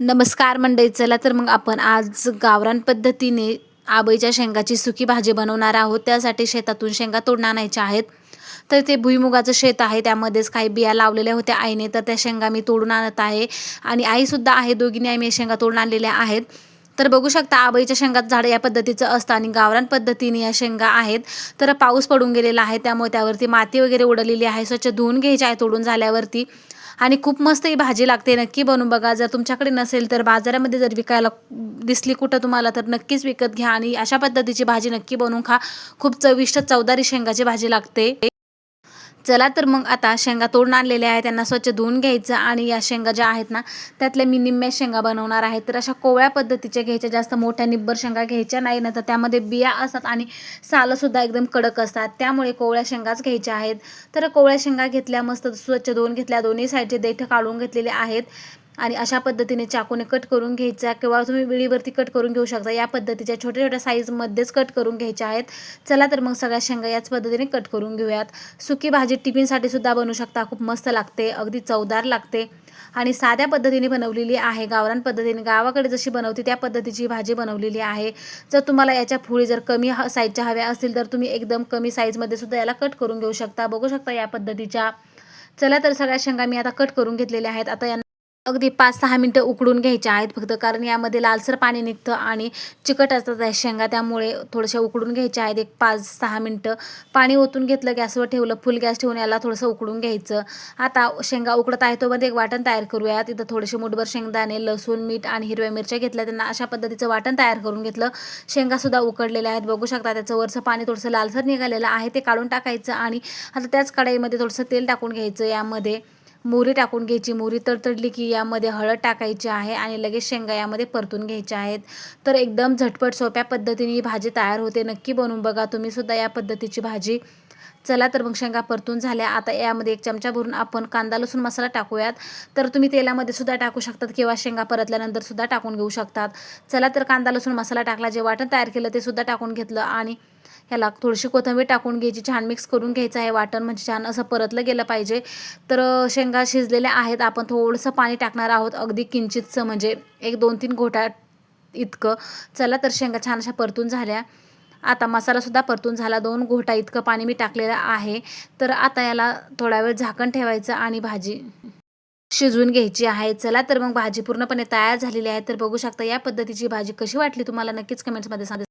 नमस्कार मंडळी चला तर मग आपण आज गावरान पद्धतीने आबईच्या शेंगाची सुकी भाजी बनवणार आहोत. त्यासाठी शेतातून शेंगा तोडून आणायच्या आहेत. तर ते भुईमुगाचं शेत आहे त्यामध्येच काही बिया लावलेल्या होत्या आईने तर त्या शेंगा मी तोडून आणत आहे. आणि आईसुद्धा आहे दोघींनी आम्ही मी शेंगा तोडून आणलेल्या आहेत. तर बघू शकता आबईच्या शेंगात झाडं या पद्धतीचं असतं आणि गावरान पद्धतीने या शेंगा आहेत. तर पाऊस पडून गेलेला आहे त्यामुळे त्यावरती माती वगैरे उडलेली आहे. स्वच्छ धुवून घ्यायची आहे तोडून झाल्यावरती. आणि खूप मस्त ही भाजी लागते नक्की बनवून बघा. जर तुमच्याकडे नसेल तर बाजारामध्ये जर विकायला दिसली कुठं तुम्हाला तर नक्कीच विकत घ्या आणि अशा पद्धतीची भाजी नक्की बनवून खा. खूप चविष्ट चवदारी शेंगाची भाजी लागते. चला तर मग आता शेंगा तोडून आणलेल्या आहेत त्यांना स्वच्छ धुवून घ्यायचं आणि या शेंगा ज्या आहेत ना त्यातल्या मी निम्म्या शेंगा बनवणार आहेत तर अशा कोवळ्या पद्धतीच्या घ्यायच्या जास्त मोठ्या निब्बर शेंगा घ्यायच्या नाही ना तर त्यामध्ये बिया असतात आणि सालंसुद्धा एकदम कडक असतात. त्यामुळे कोवळ्या शेंगाच घ्यायच्या आहेत. तर कोवळ्या शेंगा घेतल्या मस्त स्वच्छ धुवून घेतल्या. दोन्ही साईडचे देठ काढून घेतलेले आहेत. आणि अशा पद्धतीने चाकूने कट करून घ्यायचा किंवा तुम्ही विळीवरती कट करून घेऊ शकता. या पद्धतीच्या छोट्या छोट्या साईजमध्येच कट करून घ्यायच्या आहेत. चला तर मग सगळ्या शेंगा याच पद्धतीने कट करून घेऊयात. सुकी भाजी टिफिनसाठी सुद्धा बनवू शकता. खूप मस्त लागते. अगदी चवदार लागते. आणि साध्या पद्धतीने बनवलेली आहे. गावरान पद्धतीने गावाकडे जशी बनवते त्या पद्धतीची भाजी बनवलेली आहे. जर तुम्हाला याच्या फुळी जर कमी साईजच्या हव्या असतील तर तुम्ही एकदम कमी साईजमध्ये सुद्धा याला कट करून घेऊ शकता. बघू शकता या पद्धतीच्या. चला तर सगळ्या शेंगा मी आता कट करून घेतलेल्या आहेत. आता यांना अगदी पाच सहा मिनटं उकडून घ्यायच्या आहेत फक्त कारण यामध्ये लालसर पाणी निघतं आणि चिकट असतात शेंगा त्यामुळे थोडंसं उकडून घ्यायच्या आहेत. एक पाच सहा मिनटं पाणी ओतून घेतलं गॅसवर ठेवलं फुल गॅस ठेवून याला थोडंसं उकडून घ्यायचं. आता शेंगा उकडत आहे तोमध्ये एक वाटण तयार करूया तिथं थोडेसे मुठभर शेंगदाणे लसूण मीठ आणि हिरव्या मिरच्या घेतल्या. त्यांना अशा पद्धतीचं वाटण तयार करून घेतलं. शेंगासुद्धा उकडलेल्या आहेत. बघू शकता त्याचं वरचं पाणी थोडंसं लालसर निघालेलं आहे. ते काढून टाकायचं आणि आता त्याच कढाईमध्ये थोडंसं तेल टाकून घ्यायचं यामध्ये. मोहरी टाकून घ्यायची. मोहरी तडतडली की यामध्ये हळद टाकायची आहे आणि लगेच शेंगा यामध्ये परतून घ्यायच्या आहेत. तर एकदम झटपट सोप्या पद्धतीने ही भाजी तयार होते. नक्की बनवून बघा. तुम्हीसुद्धा या पद्धतीची भाजी. चला तर मग शेंगा परतून झाल्या. आता यामध्ये एक चमचा भरून आपण कांदा लसूण मसाला टाकूयात. तर तुम्ही तेलामध्ये सुद्धा टाकू शकतात किंवा शेंगा परतल्यानंतर सुद्धा टाकून घेऊ शकतात. चला तर कांदा लसूण मसाला टाकला. जे वाटण तयार केलं ते सुद्धा टाकून घेतलं आणि ह्याला थोडीशी कोथिंबीर टाकून घ्यायची छान मिक्स करून घ्यायचं आहे वाटण म्हणजे छान असं परतलं गेलं पाहिजे. तर शेंगा शिजलेल्या आहेत आपण थोडंसं पाणी टाकणार आहोत अगदी किंचितचं म्हणजे एक दोन तीन घोटा इतकं. चला तर शेंगा छान अशा परतून झाल्या. आता मसालासुद्धा परतून झाला दोन घोटा इतकं पाणी मी टाकलेलं आहे. तर आता याला थोडा वेळ झाकण ठेवायचं आणि भाजी शिजवून घ्यायची आहे. चला तर मग भाजी पूर्णपणे तयार झालेली आहे. तर बघू शकता या पद्धतीची भाजी कशी वाटली तुम्हाला नक्कीच कमेंट्समध्ये सांगा.